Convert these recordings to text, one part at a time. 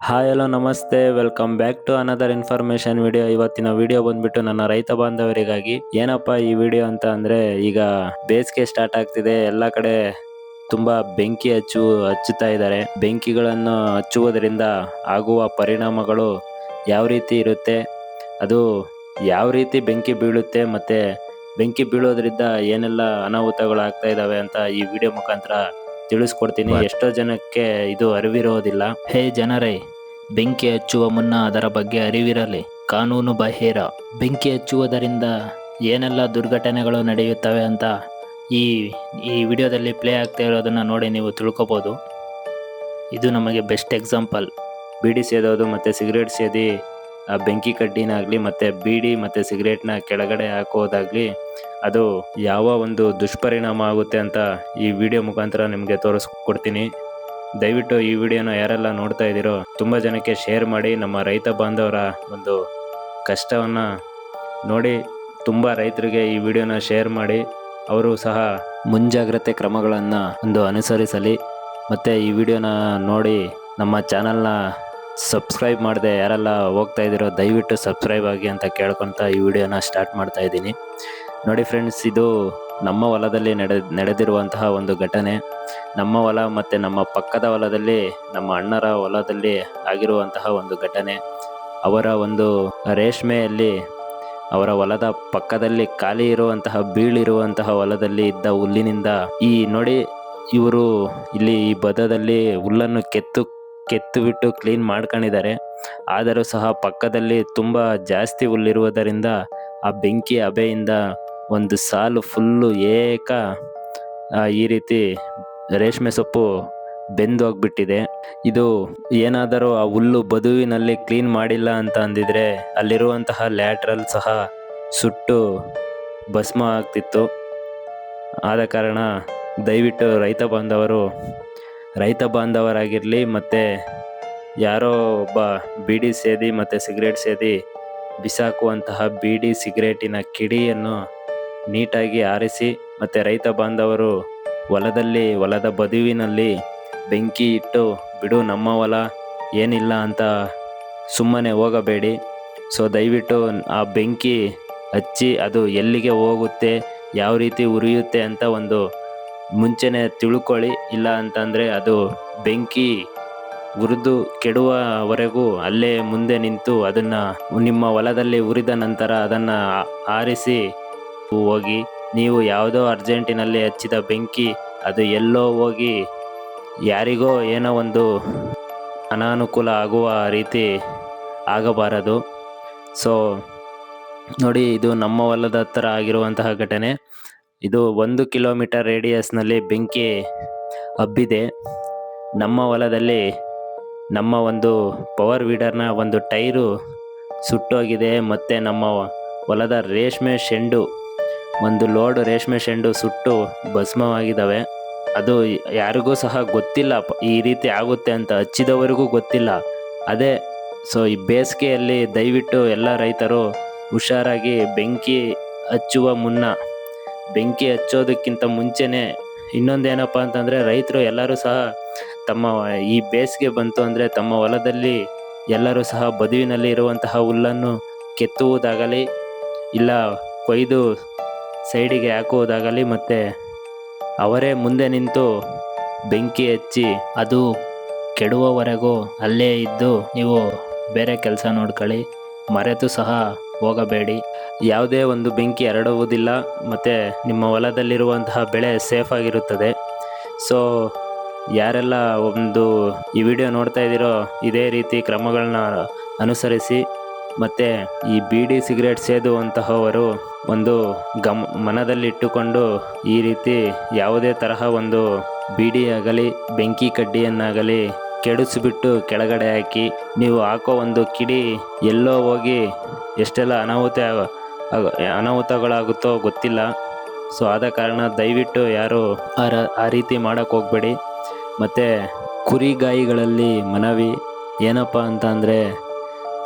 Hi hello ನಮಸ್ತೆ. Welcome back to another information video ಇವತ್ತಿನ video ಬಂದ್ಬಿಟ್ಟು ನನ್ನ ರೈತ ಬಾಂಧವರಿಗಾಗಿ ಏನಪ್ಪ ಈ ವಿಡಿಯೋ ಅಂತ ಅಂದ್ರೆ, ಈಗ ಬೇಸಿಗೆ ಸ್ಟಾರ್ಟ್ ಆಗ್ತಿದೆ. ಎಲ್ಲ ಕಡೆ ತುಂಬಾ ಬೆಂಕಿ ಹಚ್ಚು, ಹಚ್ಚುತ್ತಾ ಇದ್ದಾರೆ. ಬೆಂಕಿಗಳನ್ನು ಹಚ್ಚುವುದರಿಂದ ಆಗುವ ಪರಿಣಾಮಗಳು ಯಾವ ರೀತಿ ಇರುತ್ತೆ? ಅದು ಯಾವ ರೀತಿ ಬೆಂಕಿ ಬೀಳುತ್ತೆ ಮತ್ತೆ ಬೆಂಕಿ ಬೀಳೋದ್ರಿಂದ ಏನೆಲ್ಲ ಅನಾಹುತಗಳು ಆಗ್ತಾ ಇದಾವೆ ಅಂತ ಈ ವಿಡಿಯೋ ಮುಖಾಂತರ ತಿಳಿಸ್ಕೊಡ್ತೀನಿ. ಎಷ್ಟೋ ಜನಕ್ಕೆ ಇದು ಅರಿವಿರೋದಿಲ್ಲ. ಹೇ ಜನರೇ ಬೆಂಕಿ ಹಚ್ಚುವ ಮುನ್ನ ಅದರ ಬಗ್ಗೆ ಅರಿವಿರಲಿ. ಕಾನೂನು ಬಾಹಿರ. ಬೆಂಕಿ ಹಚ್ಚುವುದರಿಂದ ಏನೆಲ್ಲ ದುರ್ಘಟನೆಗಳು ನಡೆಯುತ್ತವೆ ಅಂತ ಈ ಈ ವಿಡಿಯೋದಲ್ಲಿ ಪ್ಲೇ ಆಗ್ತಾ ಇರೋದನ್ನು ನೋಡಿ ನೀವು ತಿಳ್ಕೊಬೋದು. ಇದು ನಮಗೆ ಬೆಸ್ಟ್ ಎಕ್ಸಾಂಪಲ್. ಬೀಡಿ ಸೇದೋದು ಮತ್ತು ಸಿಗರೇಟ್ ಸೇದಿ ಬೆಂಕಿ ಕಡ್ಡಿನಾಗಲಿ ಮತ್ತು ಬೀಡಿ ಮತ್ತು ಸಿಗರೇಟ್ನ ಕೆಳಗಡೆ ಹಾಕೋದಾಗಲಿ ಅದು ಯಾವ ಒಂದು ದುಷ್ಪರಿಣಾಮ ಆಗುತ್ತೆ ಅಂತ ಈ ವಿಡಿಯೋ ಮುಖಾಂತರ ನಿಮಗೆ ತೋರಿಸ್ಕೊಡ್ತೀನಿ. ದಯವಿಟ್ಟು ಈ ವಿಡಿಯೋನ ಯಾರೆಲ್ಲ ನೋಡ್ತಾ ಇದ್ದೀರೋ ತುಂಬ ಜನಕ್ಕೆ ಶೇರ್ ಮಾಡಿ, ನಮ್ಮ ರೈತ ಬಾಂಧವರ ಒಂದು ಕಷ್ಟವನ್ನು ನೋಡಿ ತುಂಬ ರೈತರಿಗೆ ಈ ವಿಡಿಯೋನ ಶೇರ್ ಮಾಡಿ, ಅವರು ಸಹ ಮುಂಜಾಗ್ರತೆ ಕ್ರಮಗಳನ್ನು ಒಂದು ಅನುಸರಿಸಲಿ. ಮತ್ತು ಈ ವಿಡಿಯೋನ ನೋಡಿ ನಮ್ಮ ಚಾನಲ್ನ ಸಬ್ಸ್ಕ್ರೈಬ್ ಮಾಡಿದೆ ಯಾರೆಲ್ಲ ಹೋಗ್ತಾ ಇದ್ದೀರೋ ದಯವಿಟ್ಟು ಸಬ್ಸ್ಕ್ರೈಬ್ ಆಗಿ ಅಂತ ಕೇಳ್ಕೊತ ಈ ವಿಡಿಯೋನ ಸ್ಟಾರ್ಟ್ ಮಾಡ್ತಾ ಇದ್ದೀನಿ. ನೋಡಿ ಫ್ರೆಂಡ್ಸ್ ಇದು ನಮ್ಮ ಹೊಲದಲ್ಲಿ ನಡೆ, ನಡೆದಿರುವಂತಹ ಒಂದು ಘಟನೆ. ನಮ್ಮ ಹೊಲ ಮತ್ತು ನಮ್ಮ ಪಕ್ಕದ ಹೊಲದಲ್ಲಿ, ನಮ್ಮ ಅಣ್ಣರ ಹೊಲದಲ್ಲಿ ಆಗಿರುವಂತಹ ಒಂದು ಘಟನೆ. ಅವರ ಒಂದು ರೇಷ್ಮೆಯಲ್ಲಿ, ಅವರ ಹೊಲದ ಪಕ್ಕದಲ್ಲಿ ಖಾಲಿ ಇರುವಂತಹ, ಬೀಳಿರುವಂತಹ ಹೊಲದಲ್ಲಿ ಇದ್ದ ಹುಲ್ಲಿನಿಂದ ಈ ನೋಡಿ ಇವರು ಇಲ್ಲಿ ಈ ಬದದಲ್ಲಿ ಹುಲ್ಲನ್ನು ಕೆತ್ತು ಕೆತ್ತು ಬಿಟ್ಟು ಕ್ಲೀನ್ ಮಾಡ್ಕೊಂಡಿದ್ದಾರೆ. ಆದರೂ ಸಹ ಪಕ್ಕದಲ್ಲಿ ತುಂಬ ಜಾಸ್ತಿ ಹುಲ್ಲಿರುವುದರಿಂದ ಆ ಬೆಂಕಿ ಹಬೆಯಿಂದ ಒಂದು ಸಾಲು ಫುಲ್ಲು ಏಕ ಈ ರೀತಿ ರೇಷ್ಮೆ ಸೊಪ್ಪು ಬೆಂದು ಹೋಗ್ಬಿಟ್ಟಿದೆ. ಇದು ಏನಾದರೂ ಆ ಹುಲ್ಲು ಬದುವಿನಲ್ಲಿ ಕ್ಲೀನ್ ಮಾಡಿಲ್ಲ ಅಂತ ಅಂದಿದ್ರೆ ಅಲ್ಲಿರುವಂತಹ ಲ್ಯಾಟ್ರಲ್ ಸಹ ಸುಟ್ಟು ಭಸ್ಮ ಆಗ್ತಿತ್ತು. ಆದ ಕಾರಣ ದಯವಿಟ್ಟು ರೈತ ಬಾಂಧವರು ರೈತ ಬಾಂಧವರಾಗಿರಲಿ ಮತ್ತು ಯಾರೋ ಒಬ್ಬ ಬೀಡಿ ಸೇದಿ ಮತ್ತು ಸಿಗರೇಟ್ ಸೇದಿ ಬಿಸಾಕುವಂತಹ ಬೀಡಿ ಸಿಗರೇಟಿನ ಕಿಡಿಯನ್ನು ನೀಟಾಗಿ ಆರಿಸಿ ಮತ್ತು ರೈತ ಬಾಂಧವರು ಹೊಲದಲ್ಲಿ, ಹೊಲದ ಬದುವಿನಲ್ಲಿ ಬೆಂಕಿ ಇಟ್ಟು, ಬಿಡು ನಮ್ಮ ಹೊಲ, ಏನಿಲ್ಲ ಅಂತ ಸುಮ್ಮನೆ ಹೋಗಬೇಡಿ. ಸೊ ದಯವಿಟ್ಟು ಆ ಬೆಂಕಿ ಹಚ್ಚಿ ಅದು ಎಲ್ಲಿಗೆ ಹೋಗುತ್ತೆ, ಯಾವ ರೀತಿ ಉರಿಯುತ್ತೆ ಅಂತ ಒಂದು ಮುಂಚೆನೆ ತಿಳ್ಕೊಳ್ಳಿ, ಇಲ್ಲ ಅಂತಂದರೆ ಅದು ಬೆಂಕಿ ಉರಿದು ಕೆಡುವವರೆಗೂ ಅಲ್ಲೇ ಮುಂದೆ ನಿಂತು ಅದನ್ನು ನಿಮ್ಮ ಹೊಲದಲ್ಲಿ ಉರಿದ ನಂತರ ಅದನ್ನು ಆರಿಸಿ ಹೋಗಿ, ನೀವು ಯಾವುದೋ ಅರ್ಜೆಂಟಿನಲ್ಲಿ ಹಚ್ಚಿದ ಬೆಂಕಿ, ಅದು ಎಲ್ಲೋ ಹೋಗಿ ಯಾರಿಗೋ ಏನೋ ಒಂದು ಅನಾನುಕೂಲ ಆಗುವ ರೀತಿ ಆಗಬಾರದು. ಸೊ ನೋಡಿ, ಇದು ನಮ್ಮ ಹೊಲದ ಹತ್ರ ಆಗಿರುವಂತಹ ಘಟನೆ. ಇದು ಒಂದು ಕಿಲೋಮೀಟರ್ ರೇಡಿಯಸ್ನಲ್ಲಿ ಬೆಂಕಿ ಹಬ್ಬಿದೆ. ನಮ್ಮ ಹೊಲದಲ್ಲಿ ನಮ್ಮ ಒಂದು ಪವರ್ ವೀಡರ್ನ ಒಂದು ಟೈರು ಸುಟ್ಟೋಗಿದೆ. ಮತ್ತು ನಮ್ಮ ಹೊಲದ ರೇಷ್ಮೆ ಶೆಂಡು, ಒಂದು ಲೋಡ್ ರೇಷ್ಮೆ ಶೆಂಡು ಸುಟ್ಟು ಭಸ್ಮವಾಗಿದ್ದಾವೆ. ಅದು ಯಾರಿಗೂ ಸಹ ಗೊತ್ತಿಲ್ಲ ಈ ರೀತಿ ಆಗುತ್ತೆ ಅಂತ ಹಚ್ಚಿದವರಿಗೂ ಗೊತ್ತಿಲ್ಲ. ಅದೇ, ಸೊ ಈ ಬೇಸಿಗೆಯಲ್ಲಿ ದಯವಿಟ್ಟು ಎಲ್ಲ ರೈತರು ಹುಷಾರಾಗಿ ಬೆಂಕಿ ಹಚ್ಚುವ ಮುನ್ನ ಬೆಂಕಿ ಹಚ್ಚೋದಕ್ಕಿಂತ ಮುಂಚೆನೆ ಇನ್ನೊಂದೇನಪ್ಪ ಅಂತಂದರೆ ರೈತರು ಎಲ್ಲರೂ ಸಹ ತಮ್ಮ ಈ ಬೇಸಿಗೆ ಬಂತು ಅಂದರೆ ತಮ್ಮ ಹೊಲದಲ್ಲಿ ಎಲ್ಲರೂ ಸಹ ಬದುವಿನಲ್ಲಿ ಇರುವಂತಹ ಹುಲ್ಲನ್ನು ಕೆತ್ತುವುದಾಗಲಿ, ಇಲ್ಲ ಕೊಯ್ದು ಸೈಡಿಗೆ ಹಾಕುವುದಾಗಲಿ ಮತ್ತು ಅವರೇ ಮುಂದೆ ನಿಂತು ಬೆಂಕಿ ಹಚ್ಚಿ ಅದು ಕೆಡುವವರೆಗೂ ಅಲ್ಲೇ ಇದ್ದು ನೀವು ಬೇರೆ ಕೆಲಸ ನೋಡ್ಕೊಳ್ಳಿ. ಮರೆತು ಸಹ ಹೋಗಬೇಡಿ. ಯಾವುದೇ ಒಂದು ಬೆಂಕಿ ಹರಡುವುದಿಲ್ಲ, ಮತ್ತು ನಿಮ್ಮ ಹೊಲದಲ್ಲಿರುವಂತಹ ಬೆಳೆ ಸೇಫ್ ಆಗಿರುತ್ತದೆ. ಸೊ ಯಾರೆಲ್ಲ ಒಂದು ಈ ವಿಡಿಯೋ ನೋಡ್ತಾ ಇದ್ದೀರೋ, ಇದೇ ರೀತಿ ಕ್ರಮಗಳನ್ನ ಅನುಸರಿಸಿ, ಮತ್ತು ಈ ಬೀಡಿ ಸಿಗರೇಟ್ ಸೇದುವಂತಹವರು ಒಂದು ಗಮ್, ಮನದಲ್ಲಿಟ್ಟುಕೊಂಡು ಈ ರೀತಿ ಯಾವುದೇ ತರಹ ಒಂದು ಬೀಡಿ ಆಗಲಿ ಬೆಂಕಿ ಕಡ್ಡಿಯನ್ನಾಗಲಿ ಕೆಡಿಸಿಬಿಟ್ಟು ಕೆಳಗಡೆ ಹಾಕಿ, ನೀವು ಹಾಕೋ ಒಂದು ಕಿಡಿ ಎಲ್ಲೋ ಹೋಗಿ ಎಷ್ಟೆಲ್ಲ ಅನಾಹುತ ಅನಾಹುತಗಳಾಗುತ್ತೋ ಗೊತ್ತಿಲ್ಲ. ಸೊ ಆದ ಕಾರಣ ದಯವಿಟ್ಟು ಯಾರು ಆ ರೀತಿ ಮಾಡೋಕ್ಕೆ ಹೋಗಬೇಡಿ. ಮತ್ತು ಕುರಿಗಾಯಿಗಳಲ್ಲಿ ಮನವಿ, ಏನಪ್ಪ ಅಂತ ಅಂದರೆ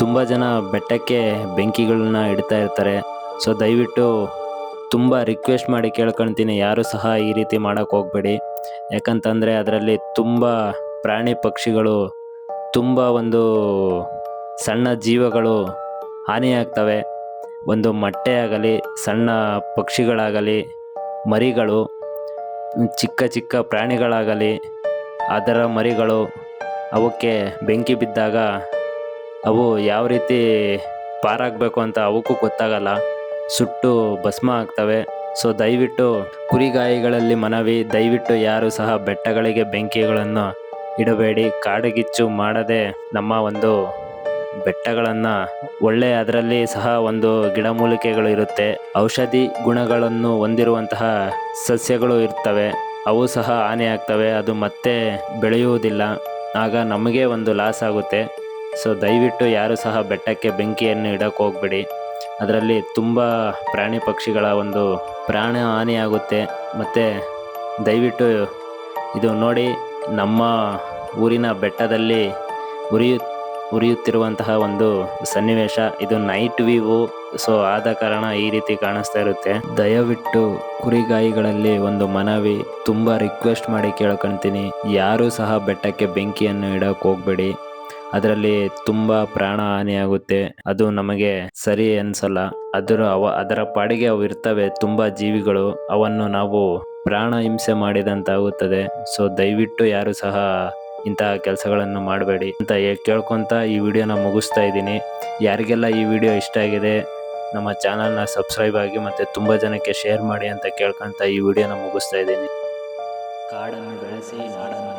ತುಂಬ ಜನ ಬೆಟ್ಟಕ್ಕೆ ಬೆಂಕಿಗಳನ್ನ ಇಡ್ತಾ ಇರ್ತಾರೆ. ಸೊ ದಯವಿಟ್ಟು ತುಂಬ ರಿಕ್ವೆಸ್ಟ್ ಮಾಡಿ ಕೇಳ್ಕೊಳ್ತೀನಿ ಯಾರು ಸಹ ಈ ರೀತಿ ಮಾಡೋಕ್ಕೆ ಹೋಗಬೇಡಿ. ಯಾಕಂತಂದರೆ ಅದರಲ್ಲಿ ತುಂಬ ಪ್ರಾಣಿ ಪಕ್ಷಿಗಳು, ತುಂಬ ಒಂದು ಸಣ್ಣ ಜೀವಗಳು ಹಾನಿಯಾಗ್ತವೆ. ಒಂದು ಮೊಟ್ಟೆ ಆಗಲಿ ಸಣ್ಣ ಪಕ್ಷಿಗಳಾಗಲಿ, ಮರಿಗಳು, ಚಿಕ್ಕ ಚಿಕ್ಕ ಪ್ರಾಣಿಗಳಾಗಲಿ, ಅದರ ಮರಿಗಳು, ಅವಕ್ಕೆ ಬೆಂಕಿ ಬಿದ್ದಾಗ ಅವು ಯಾವ ರೀತಿ ಪಾರಾಗಬೇಕು ಅಂತ ಅವಕ್ಕೂ ಗೊತ್ತಾಗಲ್ಲ. ಸುಟ್ಟು ಭಸ್ಮ ಆಗ್ತವೆ. ಸೊ, ದಯವಿಟ್ಟು ಕುರಿಗಾಯಿಗಳಲ್ಲಿ ಮನವಿ, ದಯವಿಟ್ಟು ಯಾರು ಸಹ ಬೆಟ್ಟಗಳಿಗೆ ಬೆಂಕಿಗಳನ್ನು ಇಡಬೇಡಿ. ಕಾಡುಗಿಚ್ಚು ಮಾಡದೆ ನಮ್ಮ ಒಂದು ಬೆಟ್ಟಗಳನ್ನು ಒಳ್ಳೆಯ ಅದರಲ್ಲಿ ಸಹ ಒಂದು ಗಿಡಮೂಲಿಕೆಗಳು ಇರುತ್ತೆ. ಔಷಧಿ ಗುಣಗಳನ್ನು ಹೊಂದಿರುವಂತಹ ಸಸ್ಯಗಳು ಇರ್ತವೆ. ಅವು ಸಹ ಹಾನಿಯಾಗ್ತವೆ ಅದು ಮತ್ತೆ ಬೆಳೆಯುವುದಿಲ್ಲ. ಆಗ ನಮಗೆ ಒಂದು ಲಾಸ್ ಆಗುತ್ತೆ. ಸೊ, ದಯವಿಟ್ಟು ಯಾರು ಸಹ ಬೆಟ್ಟಕ್ಕೆ ಬೆಂಕಿಯನ್ನು ಇಡಕ್ಕೆ ಹೋಗ್ಬೇಡಿ. ಅದರಲ್ಲಿ ತುಂಬ ಪ್ರಾಣಿ ಪಕ್ಷಿಗಳ ಒಂದು ಪ್ರಾಣ ಹಾನಿಯಾಗುತ್ತೆ ಮತ್ತು ದಯವಿಟ್ಟು ಇದು ನೋಡಿ ನಮ್ಮ ಊರಿನ ಬೆಟ್ಟದಲ್ಲಿ ಉರಿಯು ಉರಿಯುತ್ತಿರುವಂತಹ ಒಂದು ಸನ್ನಿವೇಶ. ಇದು ನೈಟ್ ವ್ಯೂ ಸೊ ಆದ ಕಾರಣ ಈ ರೀತಿ ಕಾಣಿಸ್ತಾ ಇರುತ್ತೆ. ದಯವಿಟ್ಟು ಕುರಿಗಾಯಿಗಳಲ್ಲಿ ಒಂದು ಮನವಿ. ತುಂಬಾ ರಿಕ್ವೆಸ್ಟ್ ಮಾಡಿ ಕೇಳ್ಕೊಂತೀನಿ. ಯಾರು ಸಹ ಬೆಟ್ಟಕ್ಕೆ ಬೆಂಕಿಯನ್ನು ಇಡಕ್ ಹೋಗ್ಬೇಡಿ. ಅದರಲ್ಲಿ ತುಂಬಾ ಪ್ರಾಣ ಹಾನಿಯಾಗುತ್ತೆ. ಅದು ನಮಗೆ ಸರಿ ಅನ್ಸಲ್ಲ. ಅದರ ಅವ, ಅದರ ಪಾಡಿಗೆ ಅವು ಇರ್ತವೆ. ತುಂಬಾ ಜೀವಿಗಳು. ಅವನ್ನು ನಾವು ಪ್ರಾಣ ಹಿಂಸೆ ಮಾಡಿದಂತಾಗುತ್ತದೆ. ಸೊ ದಯವಿಟ್ಟು ಯಾರು ಸಹ ಇಂತಹ ಕೆಲಸಗಳನ್ನು ಮಾಡಬೇಡಿ ಅಂತ ಕೇಳ್ಕೊತ ಈ ವಿಡಿಯೋನ ಮುಗಿಸ್ತಾ ಇದ್ದೀನಿ. ಯಾರಿಗೆಲ್ಲ ಈ ವಿಡಿಯೋ ಇಷ್ಟ ಆಗಿದೆ, ನಮ್ಮ ಚಾನಲ್ನ ಸಬ್ಸ್ಕ್ರೈಬ್ ಆಗಿ ಮತ್ತು ತುಂಬ ಜನಕ್ಕೆ ಶೇರ್ ಮಾಡಿ ಅಂತ ಕೇಳ್ಕೊತ ಈ ವಿಡಿಯೋನ ಮುಗಿಸ್ತಾ ಇದ್ದೀನಿ. ಕಾಡನ್ನು ಬೆಳೆಸಿ ನಾಡನ್ನು